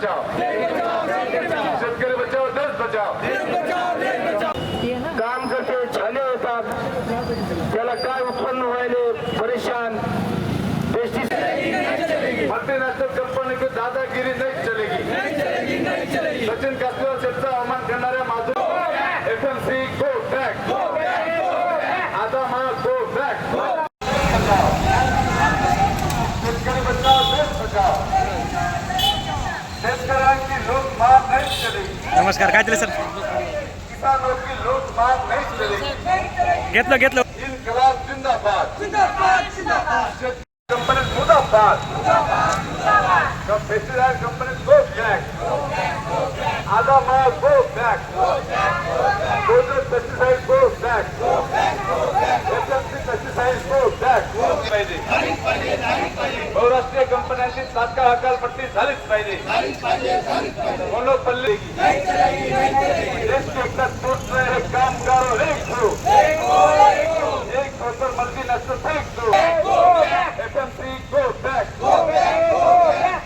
बचाव शेतकरी बचाव देश बचाव काम कसे झाले होतात। त्याला काय उत्पन्न व्हायले? परेशान। मल्टीनॅशनल कंपनी की दादागिरी नहीं चलेगी। सचिन कासकर शेतचा अवमान करणाऱ्या माझू F M C go back आता मा गो बॅक शेतकरी बचाव देश बचाव शेतकऱ्यांची लूट मार नहीं चलेगी नमस्कार काय दिलं सर किसानों की लूट मार नहीं चलेगी घेतलं घेतलं इनकलाब जिंदाबाद कंपनी मुर्दाबाद पेस्टिसाइड कंपनी गो बैक आधा माल go back Godrej pesticide go back FMC pesticide go back बहुराष्ट्रीय कंपन्यांची तात्काळ हकालपट्टी झालीच पाहिजे. मोनोपल्ली देश के एकता टूट रहे एक हो एक होकर मल्टीनेशनल फेंक गो बैक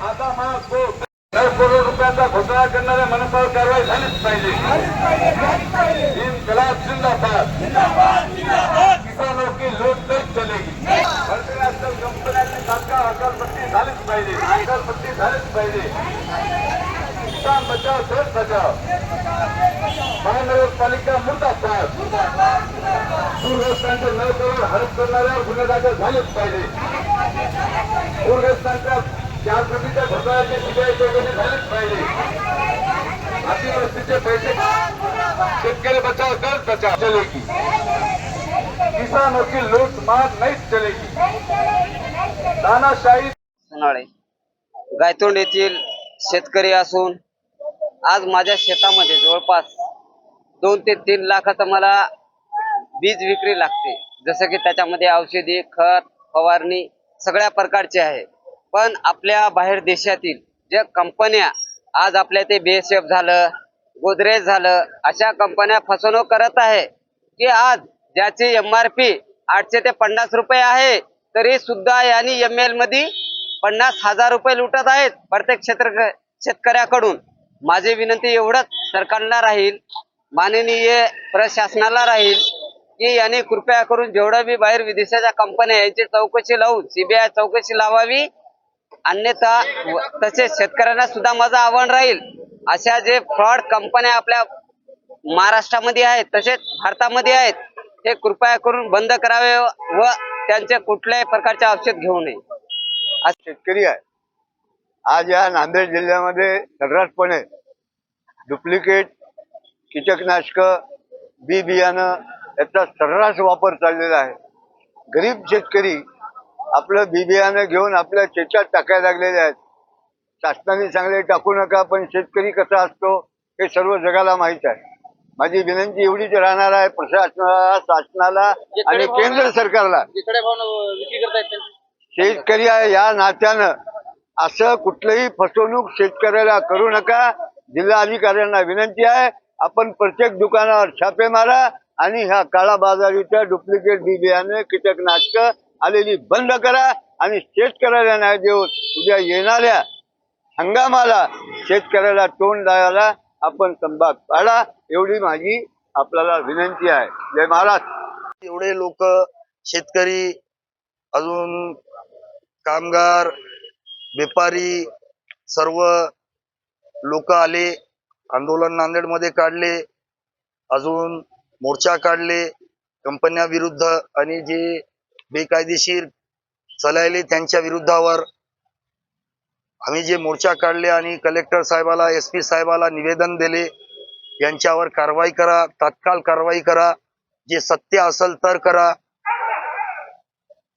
आता माल गो हो. करोड रुपयाचा घोटाळा करणाऱ्या मनपावर कारवाई झालीच पाहिजे. तीन इनकलाब जिंदाबाद किसानों की लूट नहीं चलेगी मल्टीनॅशनल कंपन्यांची तात्काळ हकालपट्टी झालीच पाहिजे. हकालपट्टी झालीच पाहिजे. किसान बचाव देश बचाव. महानगरपालिका मुर्दाबाद. पूरग्रस्तांचे नऊ करोड हडप करणाऱ्यावर गुन्हे दाखल झालेच पाहिजे. पूरग्रस्तांच्या चार कोटीच्या घोटाळ्याची सीबीआय चौकशी झालीच पाहिजे. अतिवृष्टीचे पैसे शेतकरी बचाव दर बचाव चलेगी. किसानों की लूट मार नहीं चलेगी. तानाशाही सोनाळे गायतोंड येथील शेतकरी असून आज माझ्या शेतामध्ये जवळपास दोन ते तीन लाखाचं मला बीज विक्री लागते. जसं की त्याच्यामध्ये औषधी खत फवारणी सगळ्या प्रकारचे आहे. पण आपल्या बाहेर देशातील ज्या कंपन्या आज आपल्या ते बी एस एफ झालं गोदरेज झालं अशा कंपन्या फसवणूक करत आहे की आज ज्याची एम आर पी आठशे ते पन्नास रुपये आहे तरी सुद्धा यांनी एम एलमध्ये पन्नास हजार रुपये लुटत आहेत प्रत्येक क्षेत्र शेतकऱ्याकडून. माझी विनंती एवढंच सरकारला राहील माननीय प्रशासनाला राहील की यांनी कृपया करून जेवढं बी बाहेर विदेशाच्या कंपन्या यांची चौकशी लावून सीबीआय चौकशी लावावी. अन्यथा तसेच शेतकऱ्यांना सुद्धा माझं आव्हान राहील. अशा जे फ्रॉड कंपन्या आपल्या महाराष्ट्रामध्ये आहेत तसेच भारतामध्ये आहेत हे कृपया करून बंद करावे व त्यांचे कुठल्याही प्रकारचे औषध घेऊ नये. आज शेतकरी आहे. आज या नांदेड जिल्ह्यामध्ये सर्रासपणे डुप्लिकेट कीटकनाशक बी बियाणं याचा सर्रास वापर चाललेला आहे. गरीब शेतकरी आपलं बी बियाणं घेऊन आपल्या शेतात टाकायला लागलेले आहेत. शासनाने चांगले टाकू नका पण शेतकरी कसा असतो हे सर्व जगाला माहीत आहे. माझी विनंती एवढीच राहणार आहे प्रशासनाला शासनाला आणि केंद्र सरकारला. शेतकरी आहे या नात्यानं असं कुठलंही फसवणूक शेतकऱ्याला करू नका. जिल्हा अधिकाऱ्यांना विनंती आहे आपण प्रत्येक दुकानावर छापे मारा आणि ह्या काळा बाजारीच्या डुप्लिकेट बी बियाणे कीटकनाशक आलेली बंद करा आणि शेतकऱ्याला न्याय देऊन उद्या येणाऱ्या हंगामाला शेतकऱ्याला तोंड द्यायला आपण संभाग पाडा. एवढी माझी आपल्याला विनंती आहे. जय महाराज. एवढे लोक शेतकरी अजून कामगार व्यापारी सर्व लोक आले आंदोलन नांदेडमध्ये काढले अजून मोर्चा काढले कंपन्या विरुद्ध आणि जे बेकायदेशीर चलायले त्यांच्या विरुद्धावर. आम्ही जे मोर्चा काढले आणि कलेक्टर साहेबाला एस पी साहेबाला निवेदन दिले यांच्यावर कारवाई करा तात्काळ कारवाई करा जे सत्य असेल तर करा.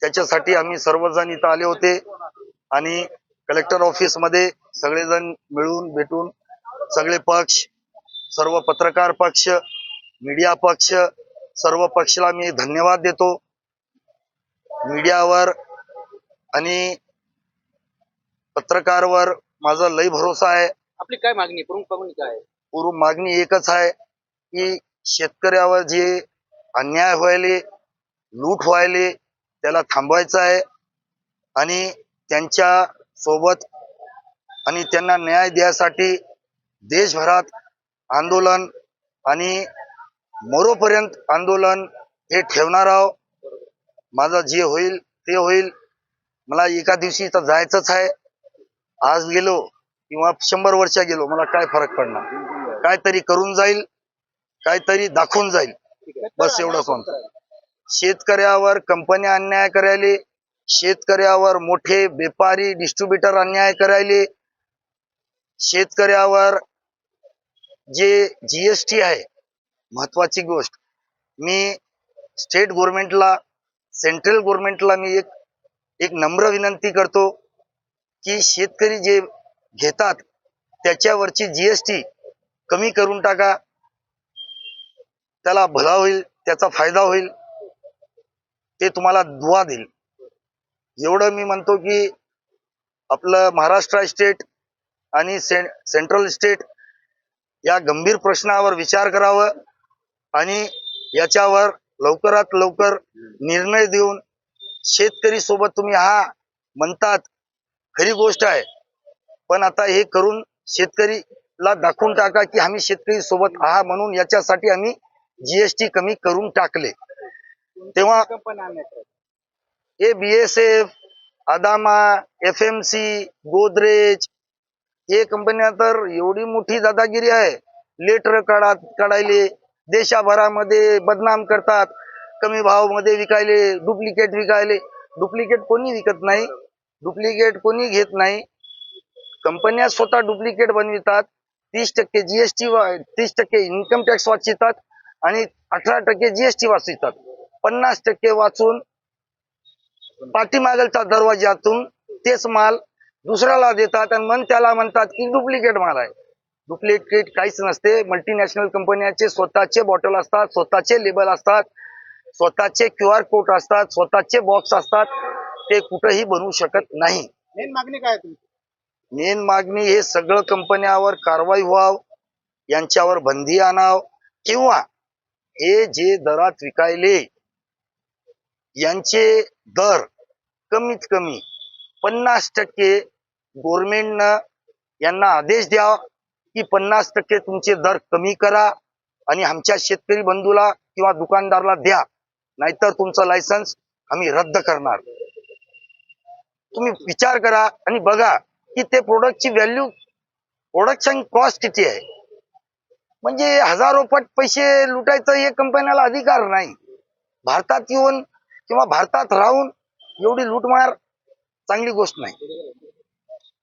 त्याच्यासाठी आम्ही सर्वजण इथं आले होते. आणि कलेक्टर ऑफिसमध्ये सगळेजण मिळून भेटून सगळे पक्ष सर्व पत्रकार पक्ष मीडिया पक्ष सर्व पक्षाला मी धन्यवाद देतो. मीडियावर आणि पत्रकारवर माझा लय भरोसा आहे. आपली काय मागणी? प्रमुख काय पूर्व मागणी एकच आहे की शेतकऱ्यावर जे अन्याय व्हायले लूट व्हायले त्याला थांबवायचं आहे आणि त्यांच्यासोबत आणि त्यांना न्याय द्यासाठी देशभरात आंदोलन आणि मरोपर्यंत आंदोलन हे ठेवणार आहोत. माझं जे होईल ते होईल. मला एका दिवशी तर जायचंच आहे. आज गेलो किंवा शंभर वर्ष गेलो मला काय फरक पडणार? काहीतरी करून जाईल काहीतरी दाखवून जाईल. बस एवढं म्हणतो. शेतकऱ्यावर कंपन्या अन्याय करायले शेतकऱ्यावर मोठे व्यापारी डिस्ट्रीब्युटर अन्याय करायले. शेतकऱ्यावर जे जीएसटी आहे महत्वाची गोष्ट. मी स्टेट गव्हर्नमेंटला सेंट्रल गव्हर्नमेंटला मी एक एक नम्र विनंती करतो की शेतकरी जे घेतात त्याच्यावरची जीएसटी कमी करून टाका. त्याला भला होईल त्याचा फायदा होईल. ते तुम्हाला दुवा देईल. एवढं मी म्हणतो की आपलं महाराष्ट्र स्टेट आणि से सेंट्रल स्टेट या गंभीर प्रश्नावर विचार करावं आणि याच्यावर लवकरात लवकर निर्णय देऊन शेतकरी सोबत तुम्ही हा म्हणतात खरी गोष्ट आहे. पण आता हे करून शेतकरीला दाखवून टाका की आम्ही शेतकरी सोबत आहा म्हणून याच्यासाठी आम्ही जीएसटी कमी करून टाकले. तेव्हा हे B S F Adama F M C Godrej हे कंपन्या तर एवढी मोठी दादागिरी आहे. लेटर काढा काढायले देशाभरामध्ये बदनाम करतात कमी भावामध्ये विकायले डुप्लिकेट विकायले. डुप्लिकेट कोणी विकत नाही डुप्लिकेट कोणी घेत नाही. कंपन्या स्वतः डुप्लिकेट बनवितात तीस टक्के जीएसटी तीस टक्के इन्कम टॅक्स वाचवितात आणि अठरा टक्के जीएसटी वाचवितात. पन्नास टक्के वाचून पाठीमागलच्या दरवाज्यातून तेच माल दुसऱ्याला देतात आणि मग त्याला म्हणतात की डुप्लिकेट माल आहे. डुप्लिकेट काहीच नसते. मल्टीनॅशनल कंपन्याचे स्वतःचे बॉटल असतात स्वतःचे लेबल असतात स्वतःचे क्यू आर कोड असतात स्वतःचे बॉक्स असतात. ते कुठंही बनवू शकत नाही. मेन मागणी काय मेन मागणी हे सगळं कंपन्यावर कारवाई व्हाव यांच्यावर बंदी आणाव किंवा हे जे दरात विकायले यांचे दर कमीत कमी पन्नास टक्के गव्हर्नमेंटनं यांना आदेश द्यावा की पन्नास टक्के तुमचे दर कमी करा आणि आमच्या शेतकरी बंधूला किंवा दुकानदारला द्या. नाहीतर तुमचं लायसन्स आम्ही रद्द करणार. तुम्ही विचार करा आणि बघा की ते प्रोडक्टची व्हॅल्यू प्रोडक्शन कॉस्ट किती आहे? म्हणजे हजारो पट पैसे लुटायचं हे कंपन्याला अधिकार नाही. भारतात येऊन किंवा भारतात राहून एवढी लूटमार चांगली गोष्ट नाही.